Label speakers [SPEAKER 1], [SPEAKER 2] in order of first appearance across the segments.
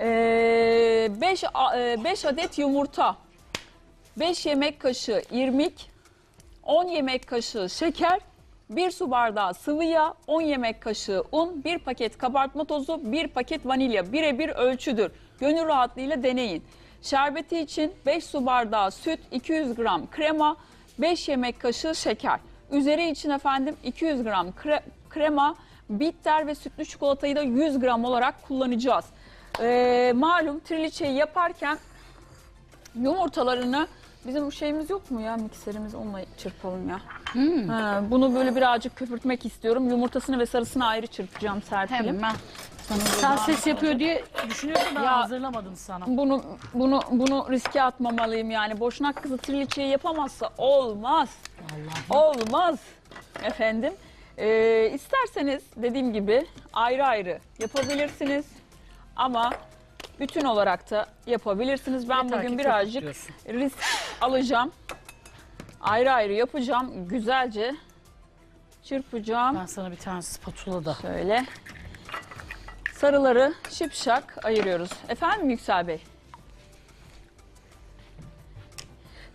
[SPEAKER 1] 5 adet yumurta, 5 yemek kaşığı irmik, 10 yemek kaşığı şeker, 1 su bardağı sıvı yağ, 10 yemek kaşığı un, 1 paket kabartma tozu, 1 paket vanilya birebir ölçüdür. Gönül rahatlığıyla deneyin. Şerbeti için 5 su bardağı süt, 200 gram krema, 5 yemek kaşığı şeker. Üzeri için efendim 200 gram kre- krema, bitter ve sütlü çikolatayı da 100 gram olarak kullanacağız. Ee, malum triliçeyi yaparken yumurtalarını bizim şeyimiz yok mu ya mikserimiz onunla çırpalım ya. Ha, bunu böyle birazcık köpürtmek istiyorum. Yumurtasını ve sarısını ayrı çırpacağım Serpil'im.
[SPEAKER 2] Hemen. Sen ses yapıyor diye düşünüyorum ben
[SPEAKER 1] Ya-
[SPEAKER 2] hazırlamadım sana.
[SPEAKER 1] Bunu bunu bunu riske atmamalıyım yani. Boşnak kızı triliçeyi yapamazsa olmaz. Olmaz efendim. Ee, isterseniz dediğim gibi ayrı ayrı yapabilirsiniz. Ama bütün olarak da yapabilirsiniz. Ben
[SPEAKER 2] Yeter
[SPEAKER 1] bugün birazcık risk alacağım. Ayrı ayrı yapacağım. Güzelce çırpacağım.
[SPEAKER 2] Ben sana bir tane spatula da.
[SPEAKER 1] Şöyle. Sarıları şipşak ayırıyoruz. Efendim Yüksel Bey?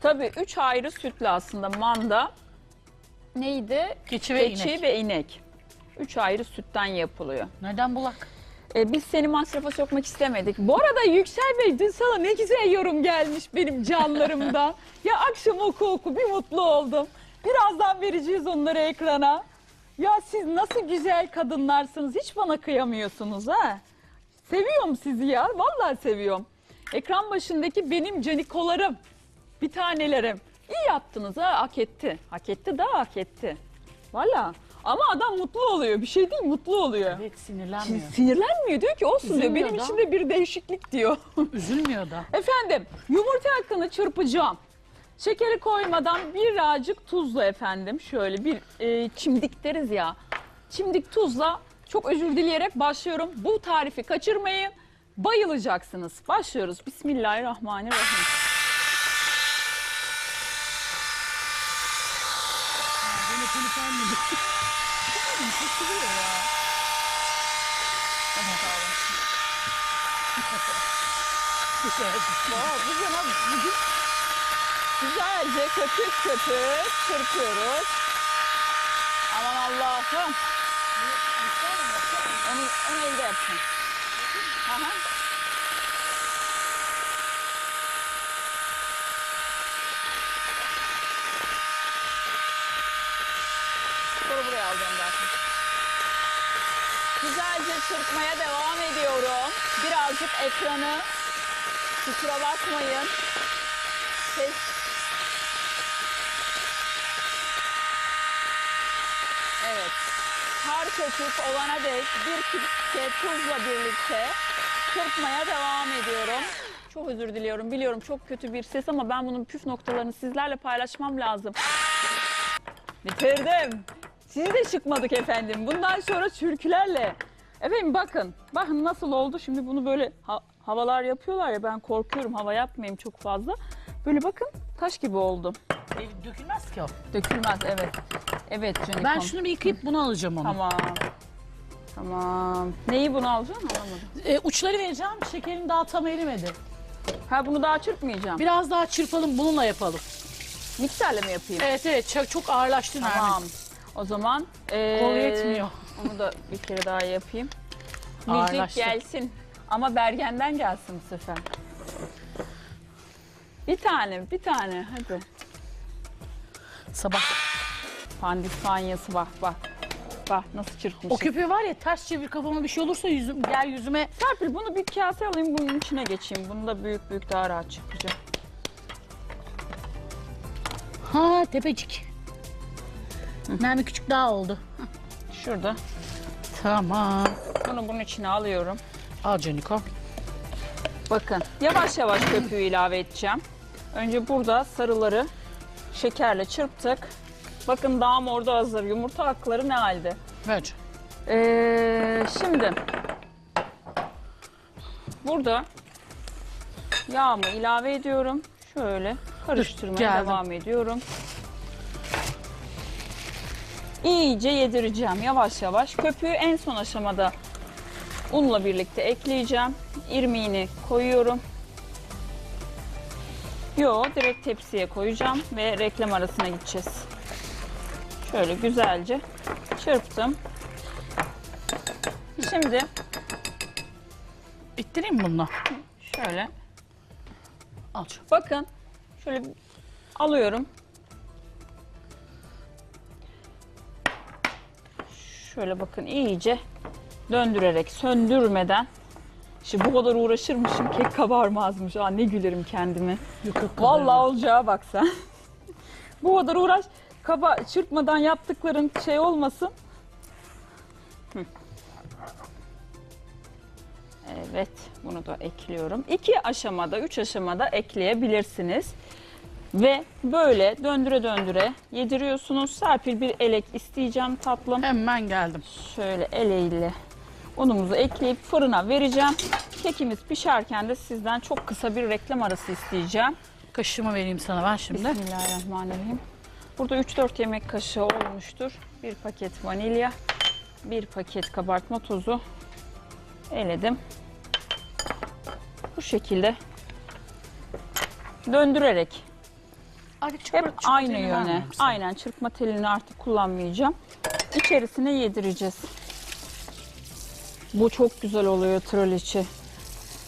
[SPEAKER 1] Tabii üç ayrı sütlü aslında manda. Neydi?
[SPEAKER 2] Keçi ve
[SPEAKER 1] Keçi
[SPEAKER 2] inek.
[SPEAKER 1] ve inek. Üç ayrı sütten yapılıyor.
[SPEAKER 2] Neden bulak?
[SPEAKER 1] E, biz seni masrafa sokmak istemedik. Bu arada Yüksel Bey dün sana ne güzel yorum gelmiş benim canlarımdan. ya akşam oku oku bir mutlu oldum. Birazdan vereceğiz onları ekrana. Ya siz nasıl güzel kadınlarsınız. Hiç bana kıyamıyorsunuz ha. Seviyorum sizi ya. Vallahi seviyorum. Ekran başındaki benim canikolarım. Bir tanelerim. İyi yaptınız ha. Hak etti. Hak etti daha hak etti. Valla. Ama adam mutlu oluyor. Bir şey değil mutlu oluyor.
[SPEAKER 2] Evet sinirlenmiyor.
[SPEAKER 1] Sinirlenmiyor diyor ki olsun diyor.
[SPEAKER 2] Üzülmüyor
[SPEAKER 1] Benim
[SPEAKER 2] da.
[SPEAKER 1] içimde bir değişiklik diyor.
[SPEAKER 2] Üzülmüyor da.
[SPEAKER 1] efendim yumurta hakkını çırpacağım. Şekeri koymadan birazcık tuzla efendim. Şöyle bir e, çimdik deriz ya. Çimdik tuzla çok özür dileyerek başlıyorum. Bu tarifi kaçırmayın. Bayılacaksınız. Başlıyoruz. Bismillahirrahmanirrahim. Aa, bu zaman bugün güzelce köpük köpük çırpıyoruz. Aman Allah'ım. Onu, onu elde yapsın. Aha. Sonra buraya alacağım zaten. Güzelce çırpmaya devam ediyorum. Birazcık ekranı Kusura bakmayın. Ses... Evet. Kar köpük olana dek bir küçük tuzla birlikte çırpmaya devam ediyorum. Çok özür diliyorum. Biliyorum çok kötü bir ses ama ben bunun püf noktalarını sizlerle paylaşmam lazım. Bitirdim. Siz de çıkmadık efendim. Bundan sonra türkülerle. Efendim bakın. Bakın nasıl oldu. Şimdi bunu böyle havalar yapıyorlar ya ben korkuyorum hava yapmayayım çok fazla. Böyle bakın taş gibi oldu.
[SPEAKER 2] E, dökülmez ki o.
[SPEAKER 1] Dökülmez evet. Evet Canikom.
[SPEAKER 2] Ben şunu bir yıkayıp bunu alacağım onu.
[SPEAKER 1] Tamam. Tamam. Neyi bunu alacaksın anlamadım.
[SPEAKER 2] E, uçları vereceğim. Şekerin daha tam erimedi.
[SPEAKER 1] Ha bunu daha çırpmayacağım.
[SPEAKER 2] Biraz daha çırpalım bununla yapalım.
[SPEAKER 1] Mikserle mi yapayım?
[SPEAKER 2] Evet evet çok, çok ağırlaştı
[SPEAKER 1] Tamam.
[SPEAKER 2] Nermin.
[SPEAKER 1] O zaman ee,
[SPEAKER 2] Kol yetmiyor.
[SPEAKER 1] Onu da bir kere daha yapayım. Müzik
[SPEAKER 2] Ağırlaştı.
[SPEAKER 1] gelsin. Ama Bergen'den gelsin bu sefer. Bir tane, bir tane. Hadi.
[SPEAKER 2] Sabah.
[SPEAKER 1] Pandispanyası bak bak. Bak nasıl çırpmışım.
[SPEAKER 2] O köpüğü var ya ters çevir kafama bir şey olursa yüzüm, gel yüzüme.
[SPEAKER 1] Serpil bunu bir kase alayım bunun içine geçeyim. Bunu da büyük büyük daha rahat çırpacağım.
[SPEAKER 2] Ha tepecik. Nermin küçük daha oldu.
[SPEAKER 1] Şurada.
[SPEAKER 2] Tamam.
[SPEAKER 1] Bunu bunun içine alıyorum.
[SPEAKER 2] Al Caniko.
[SPEAKER 1] Bakın yavaş yavaş köpüğü ilave edeceğim. Önce burada sarıları şekerle çırptık. Bakın dağım orada hazır. Yumurta akları ne halde?
[SPEAKER 2] Ver.
[SPEAKER 1] Ee, şimdi burada yağımı ilave ediyorum. Şöyle karıştırmaya
[SPEAKER 2] geldim.
[SPEAKER 1] devam ediyorum. İyice yedireceğim yavaş yavaş. Köpüğü en son aşamada unla birlikte ekleyeceğim. İrmiğini koyuyorum. Yo direkt tepsiye koyacağım ve reklam arasına gideceğiz. Şöyle güzelce çırptım. Şimdi
[SPEAKER 2] İttireyim mi bununla?
[SPEAKER 1] şöyle
[SPEAKER 2] Al
[SPEAKER 1] bakın şöyle alıyorum. Şöyle bakın iyice döndürerek söndürmeden Şimdi bu kadar uğraşırmışım kek kabarmazmış. Aa ne gülerim kendime.
[SPEAKER 2] Yok, yok,
[SPEAKER 1] Vallahi olacağı bak sen. bu kadar uğraş kaba çırpmadan yaptıkların şey olmasın. Hı. Evet, bunu da ekliyorum. İki aşamada, üç aşamada ekleyebilirsiniz. Ve böyle döndüre döndüre yediriyorsunuz. Serpil bir elek isteyeceğim tatlım.
[SPEAKER 2] Hemen geldim.
[SPEAKER 1] Şöyle eleğiyle unumuzu ekleyip fırına vereceğim. Kekimiz pişerken de sizden çok kısa bir reklam arası isteyeceğim.
[SPEAKER 2] Kaşığımı vereyim sana ben şimdi.
[SPEAKER 1] Bismillahirrahmanirrahim. Burada 3-4 yemek kaşığı olmuştur. Bir paket vanilya, bir paket kabartma tozu eledim. Bu şekilde döndürerek
[SPEAKER 2] Artık
[SPEAKER 1] hep aynı yöne, aynen çırpma telini artık kullanmayacağım. İçerisine yedireceğiz. Bu çok güzel oluyor traliçe.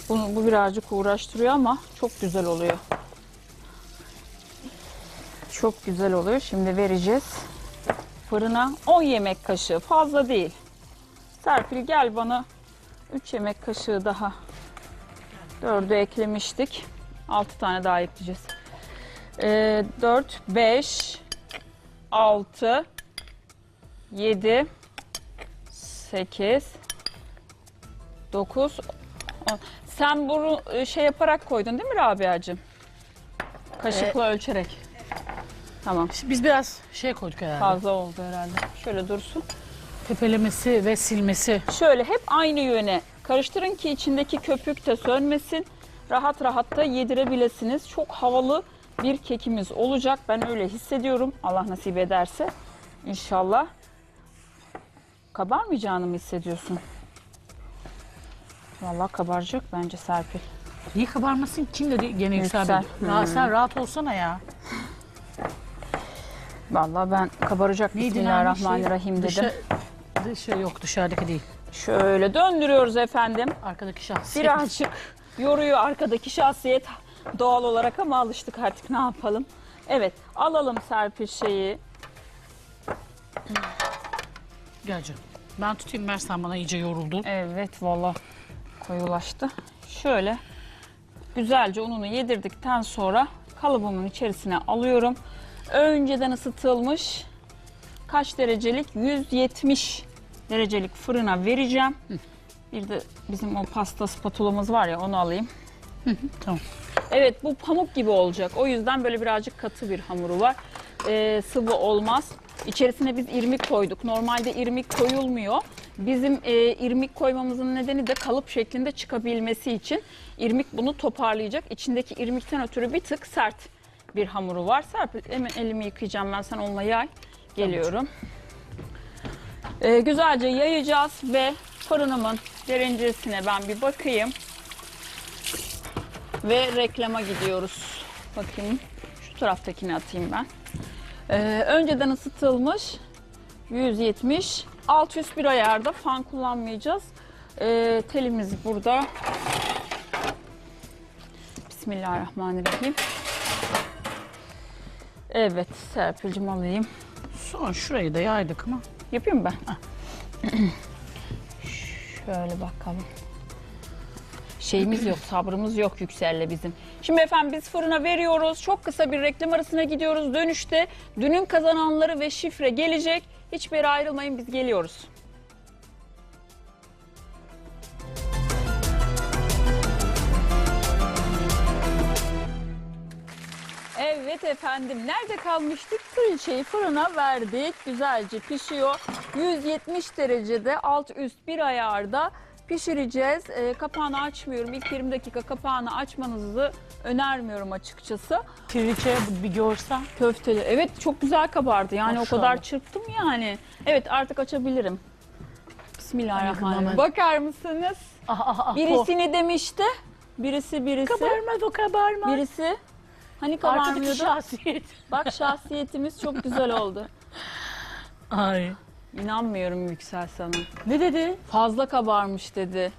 [SPEAKER 1] Bunu, bu birazcık uğraştırıyor ama çok güzel oluyor. Çok güzel oluyor. Şimdi vereceğiz. Fırına 10 yemek kaşığı fazla değil. Serpil gel bana 3 yemek kaşığı daha. 4'ü eklemiştik. 6 tane daha ekleyeceğiz. Ee, 4, 5, 6, 7, 8, 9, 10. Sen bunu e, şey yaparak koydun değil mi Rabia'cığım? Kaşıkla ölçerek. Tamam.
[SPEAKER 2] Biz biraz şey koyduk herhalde.
[SPEAKER 1] Fazla oldu herhalde. Şöyle dursun.
[SPEAKER 2] Tepelemesi ve silmesi.
[SPEAKER 1] Şöyle hep aynı yöne karıştırın ki içindeki köpük de sönmesin. Rahat rahat da yedirebilirsiniz. Çok havalı bir kekimiz olacak. Ben öyle hissediyorum. Allah nasip ederse. İnşallah. Kabarmayacağını mı hissediyorsun? Vallahi kabaracak bence Serpil.
[SPEAKER 2] Niye kabarmasın? Kim dedi gene
[SPEAKER 1] Yüksel.
[SPEAKER 2] yükseldi?
[SPEAKER 1] Hmm.
[SPEAKER 2] Rahat, sen rahat olsana ya.
[SPEAKER 1] Vallahi ben kabaracak
[SPEAKER 2] Neydi
[SPEAKER 1] Bismillahirrahmanirrahim dedim.
[SPEAKER 2] Dışa, dışı yok dışarıdaki değil.
[SPEAKER 1] Şöyle döndürüyoruz efendim.
[SPEAKER 2] Arkadaki şahs.
[SPEAKER 1] Birazcık yoruyor arkadaki şahsiyet doğal olarak ama alıştık artık ne yapalım. Evet alalım Serpil şeyi.
[SPEAKER 2] Gel canım. Ben tutayım Mersen bana iyice yoruldu.
[SPEAKER 1] Evet valla koyulaştı. Şöyle güzelce ununu yedirdikten sonra kalıbımın içerisine alıyorum. Önceden ısıtılmış kaç derecelik? 170 derecelik fırına vereceğim. Bir de bizim o pasta spatulamız var ya onu alayım.
[SPEAKER 2] Tamam.
[SPEAKER 1] Evet bu pamuk gibi olacak. O yüzden böyle birazcık katı bir hamuru var. Ee, sıvı olmaz. İçerisine biz irmik koyduk. Normalde irmik koyulmuyor. Bizim e, irmik koymamızın nedeni de kalıp şeklinde çıkabilmesi için. İrmik bunu toparlayacak. İçindeki irmikten ötürü bir tık sert bir hamuru var. Serpil hemen elimi yıkayacağım ben sen onunla yay. Geliyorum. Ee, güzelce yayacağız ve fırınımın derecesine ben bir bakayım. Ve reklama gidiyoruz. Bakayım şu taraftakini atayım ben. Ee, önceden ısıtılmış 170 alt üst bir ayarda fan kullanmayacağız. Ee, telimiz burada. Bismillahirrahmanirrahim. Evet Serpil'cim alayım.
[SPEAKER 2] Son şurayı da yaydık mı?
[SPEAKER 1] Yapayım ben? Şöyle bakalım. Şeyimiz yok, sabrımız yok Yüksel'le bizim. Şimdi efendim biz fırına veriyoruz. Çok kısa bir reklam arasına gidiyoruz. Dönüşte dünün kazananları ve şifre gelecek. Hiçbir yere ayrılmayın biz geliyoruz. Evet efendim nerede kalmıştık? Trilçeyi fırına verdik. Güzelce pişiyor. 170 derecede alt üst bir ayarda pişireceğiz. Ee, kapağını açmıyorum. İlk 20 dakika kapağını açmanızı önermiyorum açıkçası.
[SPEAKER 2] Triliçe bir görsen.
[SPEAKER 1] Köfteli. Evet çok güzel kabardı. Yani o
[SPEAKER 2] Maşallah.
[SPEAKER 1] kadar çırptım yani. Evet artık açabilirim. Bismillahirrahmanirrahim. Bakar mısınız?
[SPEAKER 2] Ah ah ah.
[SPEAKER 1] Birisi ne demişti? Birisi birisi.
[SPEAKER 2] Kabarmaz o kabarmaz.
[SPEAKER 1] Birisi. Hani kabarmıyordu?
[SPEAKER 2] şahsiyet.
[SPEAKER 1] Bak şahsiyetimiz çok güzel oldu.
[SPEAKER 2] Ay.
[SPEAKER 1] İnanmıyorum Yüksel sana.
[SPEAKER 2] Ne dedi?
[SPEAKER 1] Fazla kabarmış dedi.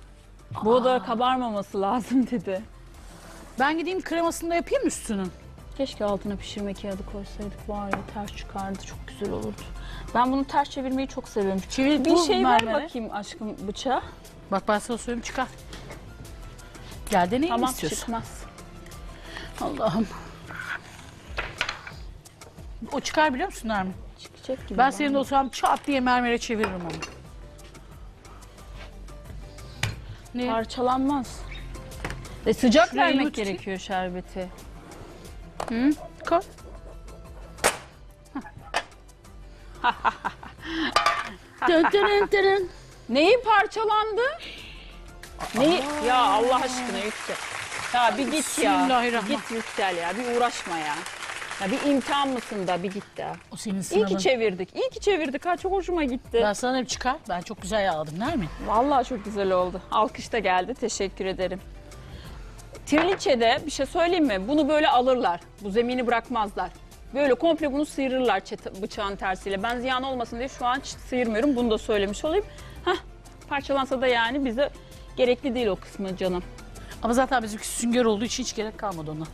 [SPEAKER 1] Bu kadar kabarmaması lazım dedi.
[SPEAKER 2] Ben gideyim kremasını da yapayım üstünün?
[SPEAKER 1] Keşke altına pişirme kağıdı koysaydık var ya ters çıkardı çok güzel olurdu. Ben bunu ters çevirmeyi çok seviyorum.
[SPEAKER 2] Çevir
[SPEAKER 1] Bir şey ver bakayım aşkım bıçağı.
[SPEAKER 2] Bak ben sana söyleyeyim çıkar. Gel deneyin
[SPEAKER 1] Tamam
[SPEAKER 2] istiyorsan.
[SPEAKER 1] çıkmaz.
[SPEAKER 2] Allah'ım. O çıkar biliyor musun Nermin?
[SPEAKER 1] Çıkacak gibi.
[SPEAKER 2] Ben senin de olsam çat diye mermere çeviririm onu. Ne?
[SPEAKER 1] Parçalanmaz. E sıcak
[SPEAKER 2] Şurayı
[SPEAKER 1] vermek
[SPEAKER 2] tutayım?
[SPEAKER 1] gerekiyor şerbeti.
[SPEAKER 2] Hı? Koy. dın.
[SPEAKER 1] Neyi parçalandı? Neyi? Ya Allah aşkına Yüksel. Ya bir git ya. Git Yüksel ya. Bir uğraşma ya. Ya bir imkan mısın da bir git ya.
[SPEAKER 2] O senin
[SPEAKER 1] İyi
[SPEAKER 2] sınavın.
[SPEAKER 1] ki çevirdik. İyi ki çevirdik. Ha çok hoşuma gitti.
[SPEAKER 2] Ben sana hep çıkar. Ben çok güzel yağladım Nermin.
[SPEAKER 1] Vallahi çok güzel oldu. Alkış da geldi. Teşekkür ederim. Triliçe'de bir şey söyleyeyim mi? Bunu böyle alırlar. Bu zemini bırakmazlar. Böyle komple bunu sıyırırlar çete- bıçağın tersiyle. Ben ziyan olmasın diye şu an hiç sıyırmıyorum. Bunu da söylemiş olayım. Hah, parçalansa da yani bize gerekli değil o kısmı canım.
[SPEAKER 2] Ama zaten bizimki sünger olduğu için hiç gerek kalmadı ona.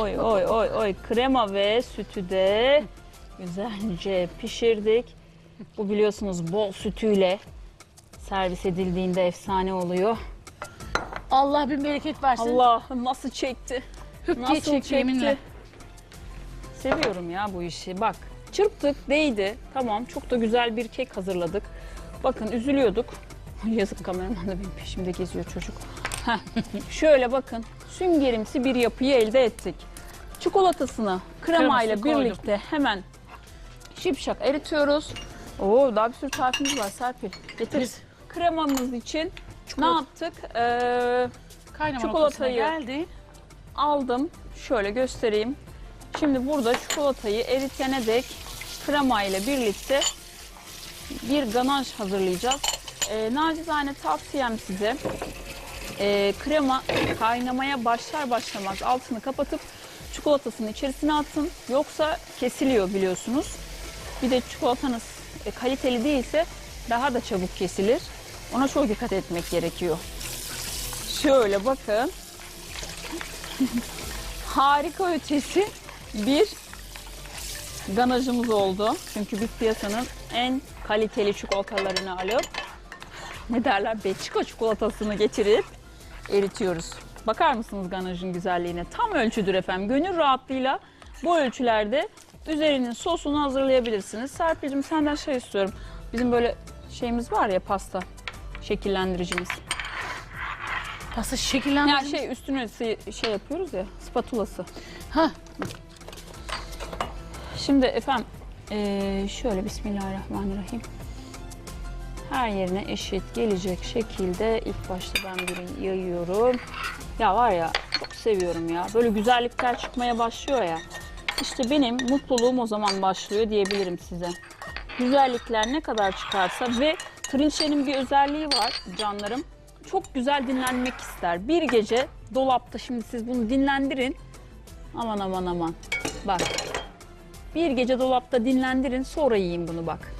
[SPEAKER 1] Oy oy oy oy krema ve sütü de güzelce pişirdik. Bu biliyorsunuz bol sütüyle servis edildiğinde efsane oluyor.
[SPEAKER 2] Allah bin bereket versin.
[SPEAKER 1] Allah'ım nasıl çekti.
[SPEAKER 2] Hüp diye
[SPEAKER 1] Nasıl
[SPEAKER 2] çekti
[SPEAKER 1] çekti.
[SPEAKER 2] yeminle.
[SPEAKER 1] Seviyorum ya bu işi. Bak çırptık değdi. Tamam çok da güzel bir kek hazırladık. Bakın üzülüyorduk. Yazık kameraman da benim peşimde geziyor çocuk. Şöyle bakın süngerimsi bir yapıyı elde ettik. Çikolatasını kremayla
[SPEAKER 2] Kremasını
[SPEAKER 1] birlikte hemen şipşak eritiyoruz. Oo daha bir sürü tarifimiz var Serpil. Getir.
[SPEAKER 2] Biz-
[SPEAKER 1] Kremamız için ne yaptık? Ee,
[SPEAKER 2] Kaynama
[SPEAKER 1] Çikolatayı-
[SPEAKER 2] geldi.
[SPEAKER 1] aldım. Şöyle göstereyim. Şimdi burada çikolatayı eritene dek krema ile birlikte bir ganaj hazırlayacağız. Ee, nacizane tavsiyem size ee, krema kaynamaya başlar başlamaz altını kapatıp çikolatasını içerisine atın. Yoksa kesiliyor biliyorsunuz. Bir de çikolatanız e, kaliteli değilse daha da çabuk kesilir. Ona çok dikkat etmek gerekiyor. Şöyle bakın harika ötesi bir ganajımız oldu. Çünkü biz piyasanın en kaliteli çikolatalarını alıp ne derler Belçika çikolatasını getirip eritiyoruz. Bakar mısınız ganajın güzelliğine? Tam ölçüdür efendim. Gönül rahatlığıyla bu ölçülerde üzerinin sosunu hazırlayabilirsiniz. Serpil'cim senden şey istiyorum. Bizim böyle şeyimiz var ya pasta şekillendiricimiz.
[SPEAKER 2] Pasta
[SPEAKER 1] Ya
[SPEAKER 2] şekillendirici.
[SPEAKER 1] şey üstüne şey yapıyoruz ya spatulası.
[SPEAKER 2] Ha,
[SPEAKER 1] Şimdi efendim şöyle Bismillahirrahmanirrahim. Her yerine eşit gelecek şekilde ilk başta ben bir yayıyorum. Ya var ya çok seviyorum ya. Böyle güzellikler çıkmaya başlıyor ya. İşte benim mutluluğum o zaman başlıyor diyebilirim size. Güzellikler ne kadar çıkarsa ve trinçenin bir özelliği var canlarım. Çok güzel dinlenmek ister. Bir gece dolapta şimdi siz bunu dinlendirin. Aman aman aman. Bak bir gece dolapta dinlendirin sonra yiyin bunu bak.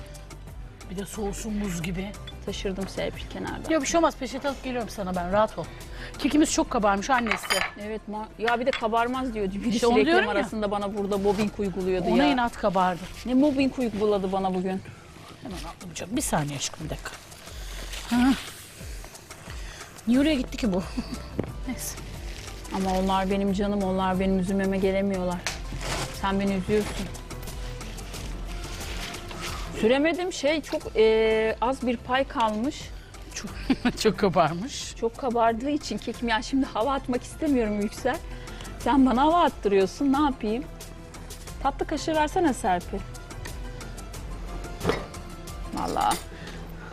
[SPEAKER 2] Bir de soğusun buz gibi.
[SPEAKER 1] Taşırdım Serpil kenarda.
[SPEAKER 2] Yok bir şey olmaz peçet alıp geliyorum sana ben rahat ol. Kekimiz çok kabarmış annesi.
[SPEAKER 1] Evet ma- ya bir de kabarmaz diyordu. Birisi
[SPEAKER 2] İşte onu
[SPEAKER 1] reklam
[SPEAKER 2] diyorum ya.
[SPEAKER 1] arasında bana burada mobbing uyguluyordu
[SPEAKER 2] Ona
[SPEAKER 1] ya.
[SPEAKER 2] inat kabardı.
[SPEAKER 1] Ne mobbing uyguladı bana bugün.
[SPEAKER 2] Hemen atlamayacağım. Bir saniye aşkım bir dakika. Ha. Niye oraya gitti ki bu? Neyse.
[SPEAKER 1] Ama onlar benim canım, onlar benim üzülmeme gelemiyorlar. Sen beni üzüyorsun. Süremedim şey çok eee, az bir pay kalmış.
[SPEAKER 2] Çok, çok kabarmış.
[SPEAKER 1] Çok kabardığı için kekim ya şimdi hava atmak istemiyorum Yüksel. Sen bana hava attırıyorsun ne yapayım? Tatlı kaşığı versene Serpil. Vallahi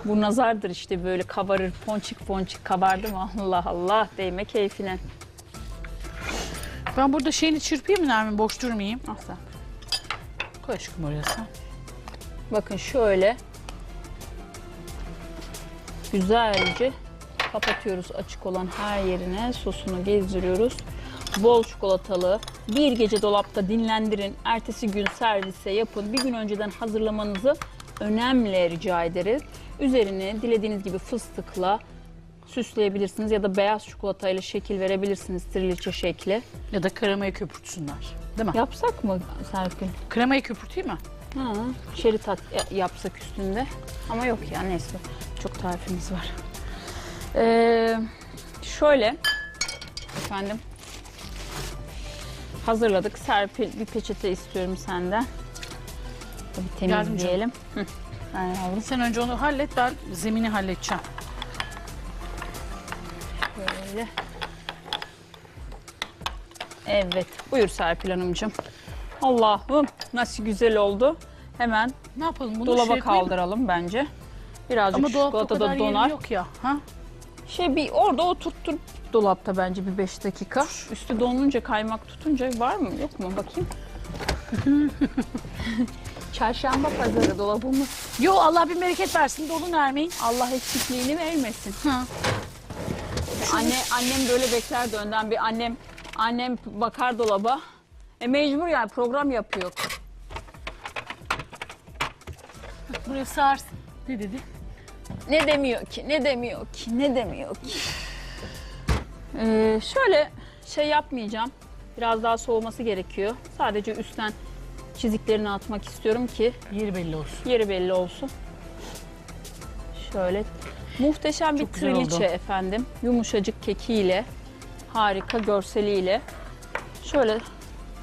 [SPEAKER 1] bu nazardır işte böyle kabarır ponçik ponçik kabardı mı Allah Allah değme keyfine.
[SPEAKER 2] Ben burada şeyini çırpayım mı Nermin? Boş durmayayım.
[SPEAKER 1] Ah sen.
[SPEAKER 2] Koy aşkım oraya sen.
[SPEAKER 1] Bakın şöyle güzelce kapatıyoruz açık olan her yerine. Sosunu gezdiriyoruz. Bol çikolatalı. Bir gece dolapta dinlendirin. Ertesi gün servise yapın. Bir gün önceden hazırlamanızı önemli rica ederiz. Üzerine dilediğiniz gibi fıstıkla süsleyebilirsiniz ya da beyaz çikolatayla şekil verebilirsiniz triliçe şekli.
[SPEAKER 2] Ya da kremayı köpürtsünler. Değil mi?
[SPEAKER 1] Yapsak mı Serpil?
[SPEAKER 2] Kremayı köpürteyim mi?
[SPEAKER 1] Ha, ya- yapsak üstünde. Ama yok ya neyse. Çok tarifimiz var. Ee, şöyle efendim hazırladık. Serpil bir peçete istiyorum senden. Bir temizleyelim. Hı. Ben yavrum
[SPEAKER 2] Sen önce onu hallet ben zemini halledeceğim.
[SPEAKER 1] böyle. Evet. Buyur Serpil Hanımcığım. Allah'ım nasıl güzel oldu. Hemen
[SPEAKER 2] Ne yapalım bunu
[SPEAKER 1] dolaba
[SPEAKER 2] şey koyayım mı?
[SPEAKER 1] kaldıralım bence. Birazcık
[SPEAKER 2] Ama dolapta o
[SPEAKER 1] çikolata
[SPEAKER 2] kadar
[SPEAKER 1] da
[SPEAKER 2] yeri
[SPEAKER 1] donar.
[SPEAKER 2] yok ya. Ha?
[SPEAKER 1] Şey bir orada oturttur dolapta bence bir 5 dakika. Üstü donunca kaymak tutunca var mı yok mu bakayım. Çarşamba pazarı dolabımız.
[SPEAKER 2] Yo Allah bir bereket versin dolu Nermin.
[SPEAKER 1] Allah eksikliğini vermesin.
[SPEAKER 2] Ha.
[SPEAKER 1] Anne annem böyle beklerdi önden bir annem annem bakar dolaba. E mecbur yani program yapıyor.
[SPEAKER 2] Buraya sığarsın. Ne dedi?
[SPEAKER 1] Ne demiyor ki? Ne demiyor ki? Ne demiyor ki? Ee, şöyle şey yapmayacağım. Biraz daha soğuması gerekiyor. Sadece üstten çiziklerini atmak istiyorum ki
[SPEAKER 2] Yeri belli olsun.
[SPEAKER 1] yeri belli olsun. Şöyle muhteşem bir
[SPEAKER 2] Çok güzel
[SPEAKER 1] triliçe efendim. Yumuşacık kekiyle, harika görseliyle. Şöyle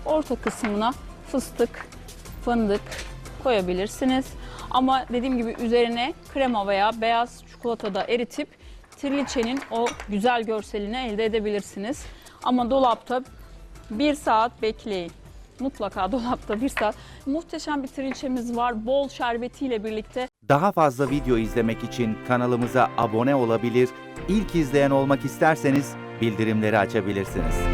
[SPEAKER 1] orta kısmına fıstık, fındık koyabilirsiniz. Ama dediğim gibi üzerine krema veya beyaz çikolata da eritip triliçenin o güzel görselini elde edebilirsiniz. Ama dolapta bir saat bekleyin. Mutlaka dolapta bir saat. Muhteşem bir trilçemiz var. Bol şerbetiyle birlikte
[SPEAKER 3] Daha fazla video izlemek için kanalımıza abone olabilir, ilk izleyen olmak isterseniz bildirimleri açabilirsiniz.